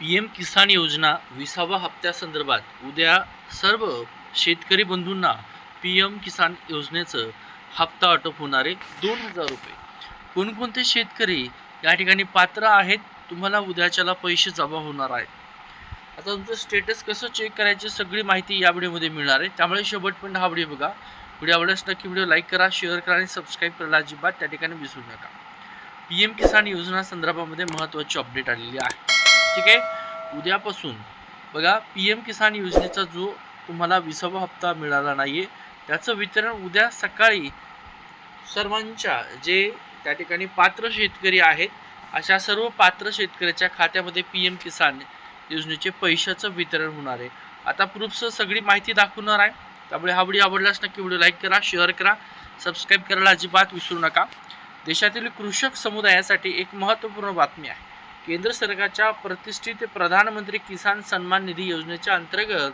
P M किसान योजना विसावा हप्त्यासंदर्भात उद्या सर्व शेतकरी बंधूंना पी एम किसान योजनेचं हप्ता वाटप होणार आहे दोन हजार रुपये. कोणकोणते शेतकरी या ठिकाणी पात्र आहेत? तुम्हाला उद्याच्याला पैसे जमा होणार आहेत. आता तुमचं स्टेटस कसं चेक करायची सगळी माहिती या व्हिडिओमध्ये मिळणार आहे. त्यामुळे शेवटपर्यंत हा व्हिडिओ बघा. व्हिडिओ आवडल्यास नक्की व्हिडिओ लाईक करा शेअर करा आणि सबस्क्राईब करायला अजिबात त्या ठिकाणी विसरू नका. पी एम किसान योजना संदर्भामध्ये महत्त्वाची अपडेट आलेली आहे. ठीक आहे? उद्यापासून बघा पी एम किसान योजनेचा जो तुम्हाला विसावा हप्ता मिळाला नाही आहे त्याचं वितरण उद्या सकाळी सर्वांच्या जे त्या ठिकाणी पात्र शेतकरी आहेत अशा सर्व पात्र शेतकऱ्याच्या खात्यामध्ये पी एम किसान योजनेचे पैशाचं वितरण होणार आहे. आता प्रूफसह सगळी माहिती दाखवणार आहे. त्यामुळे हा व्हिडिओ आवडल्यास नक्की व्हिडिओ लाईक करा शेअर करा सबस्क्राईब करायला अजिबात विसरू नका. देशातील कृषक समुदायासाठी एक महत्त्वपूर्ण बातमी आहे. केंद्र सरकारच्या प्रतिष्ठित प्रधानमंत्री किसान सन्मान निधी योजनेच्या अंतर्गत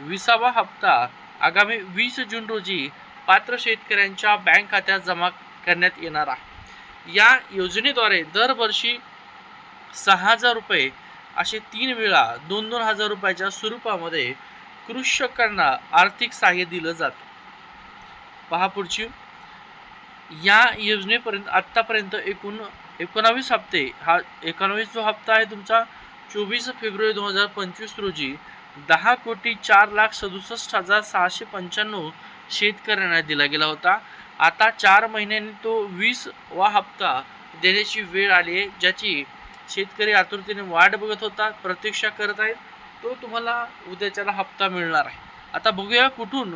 विसावा हप्ता आगामी वीस जून रोजी पात्र शेतकऱ्यांच्या बँक खात्यात जमा करण्यात येणार आहे. या योजनेद्वारे दरवर्षी सहा हजार रुपये असे तीन वेळा दोन दोन हजार रुपयाच्या स्वरूपामध्ये कृषकांना आर्थिक सहाय्य दिलं जातं. पहा पुढची. या योजनेपर्यंत आत्तापर्यंत एकूण एकोणावीस हप्ते. हा एकोणावीस जो हप्ता आहे तुमचा चोवीस फेब्रुवारी दोन हजार पंचवीस रोजी दहा कोटी चार लाख सदुसष्ट हजार सहाशे पंच्याण्णव शेतकऱ्यांना दिला गेला होता. आता चार महिन्यांनी तो वीस वा हप्ता देण्याची वेळ आली आहे ज्याची शेतकरी आतुरतेने वाट बघत होता प्रतीक्षा करत आहेत. तो तुम्हाला उद्याच्याला हप्ता मिळणार आहे. आता बघूया कुठून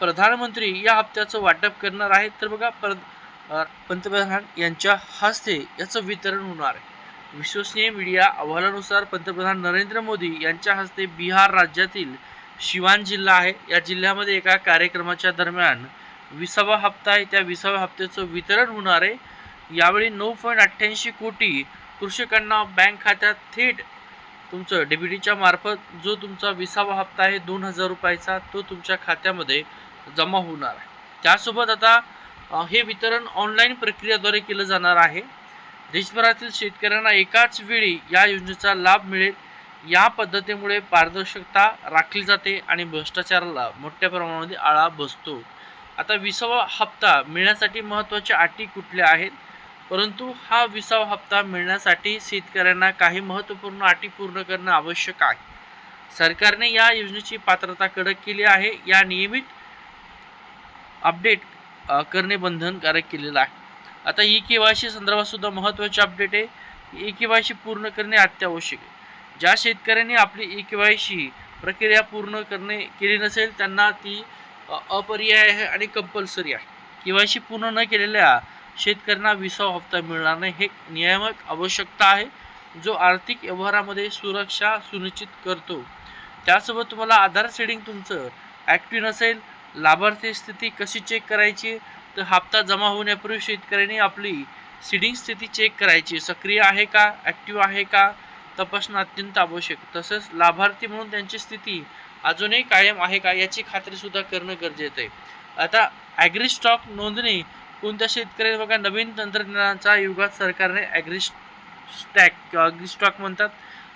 प्रधानमंत्री या हप्त्याचं वाटप करणार आहेत. तर बघा प्र पंतप्रधान यांच्या हस्ते याचं वितरण होणार आहे. विश्वसनीय मीडिया अहवालानुसार पंतप्रधान नरेंद्र मोदी यांच्या हस्ते बिहार राज्यातील शिवान जिल्हा आहे. या जिल्ह्यामध्ये एका कार्यक्रमाच्या दरम्यान विसावा हप्ता आहे. त्या विसाव्या हप्त्याचं वितरण होणार आहे. यावेळी नऊ पॉईंट अठ्ठ्याऐंशी कोटी कृषकांना बँक खात्यात थेट तुमचं डेबिटीच्या मार्फत जो तुमचा विसावा हप्ता आहे दोन हजार रुपयाचा तो तुमच्या खात्यामध्ये जमा होणार आहे. त्यासोबत आता हे वितरण ऑनलाईन प्रक्रियेद्वारे केलं जाणार आहे. देशभरातील शेतकऱ्यांना एकाच वेळी या योजनेचा लाभ मिळेल. या पद्धतीमुळे पारदर्शकता राखली जाते आणि भ्रष्टाचाराला मोठ्या प्रमाणामध्ये आळा बसतो. आता विसावा हप्ता मिळण्यासाठी महत्त्वाच्या अटी कुठल्या आहेत? परंतु हा विसावा हप्ता मिळण्यासाठी शेतकऱ्यांना काही महत्त्वपूर्ण अटी पूर्ण करणं आवश्यक आहे. सरकारने या योजनेची पात्रता कडक केली आहे. या नियमित अपडेट करणे बंधनकारक केलेलं आहे. आता ई के वाय सी संदर्भात सुद्धा महत्त्वाचे अपडेट आहे. ई के वाय सी पूर्ण करणे अत्यावश्यक आहे. ज्या शेतकऱ्यांनी आपली ई के वाय सी प्रक्रिया पूर्ण करणे केली नसेल त्यांना ती अपर्याय आहे आणि कंपल्सरी आहे. के वाय सी पूर्ण न केलेल्या शेतकऱ्यांना विसावा हप्ता मिळणार नाही. हे नियामक आवश्यकता आहे जो आर्थिक व्यवहारामध्ये सुरक्षा सुनिश्चित करतो. त्यासोबत तुम्हाला आधार सेडिंग तुमचं ॲक्टिव्ह नसेल लाभार्थी स्थिती कशी चेक करायची? तर हप्ता जमा होण्यापूर्वी शेतकऱ्यांनी आपली सिडिंग स्थिती चेक करायची. सक्रिय आहे का? ॲक्टिव्ह आहे का? तपासणं अत्यंत आवश्यक. तसंच लाभार्थी म्हणून त्यांची स्थिती अजूनही कायम आहे का? याची खात्रीसुद्धा करणं गरजेचं आहे. आता ॲग्री स्टॉक नोंदणी कोणत्या शेतकऱ्यांनी? बघा नवीन तंत्रज्ञानाच्या युगात सरकारने ॲग्री स्टॅक किंवा ॲग्री स्टॉक म्हणतात.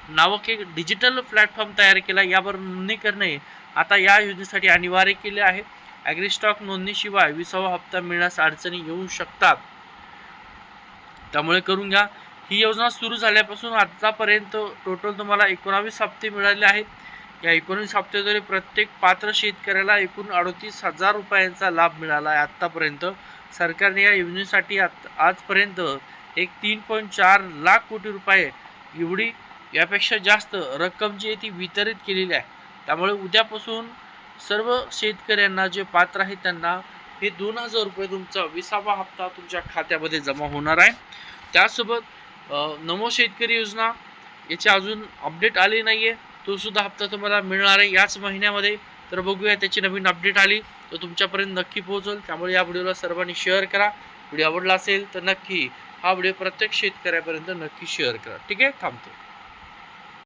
नावक एक डिजिटल प्लॅटफॉर्म तयार केला यावर नोंदणी करणे आता या योजनेसाठी अनिवार्य केले आहे. ॲग्रीस्टॉक नोंदणीशिवाय विसावा हप्ता मिळण्यास अडचणी येऊ शकतात. त्यामुळे करून घ्या. ही योजना सुरू झाल्यापासून आतापर्यंत टोटल तुम्हाला एकोणावीस हप्ते मिळाले आहेत. या एकोणीस हप्त्याद्वारे प्रत्येक पात्र शेतकऱ्याला एकूण अडतीस हजार रुपयांचा लाभ मिळाला आहे आत्तापर्यंत सरकारने या योजनेसाठी आत आजपर्यंत एक तीन पॉईंट चार लाख कोटी रुपये एवढी यापेक्षा जास्त रक्कम जी आहे ती वितरित केलेली आहे. त्यामुळे उद्यापासून सर्व शेतकऱ्यांना जे पात्र आहेत त्यांना हे दोन हजार रुपये तुमचा विसावा हप्ता तुमच्या खात्यामध्ये जमा होणार आहे. त्यासोबत नमो शेतकरी योजना याची अजून अपडेट आली नाही आहे तो सुद्धा हप्ता तुम्हाला मिळणार आहे याच महिन्यामध्ये. तर बघूया त्याची नवीन अपडेट आली तर तुमच्यापर्यंत नक्की पोहोचेल. त्यामुळे या व्हिडिओला सर्वांनी शेअर करा. व्हिडिओ आवडला असेल तर नक्की हा व्हिडिओ प्रत्येक शेतकऱ्यापर्यंत नक्की शेअर करा. ठीक आहे? थांबतो.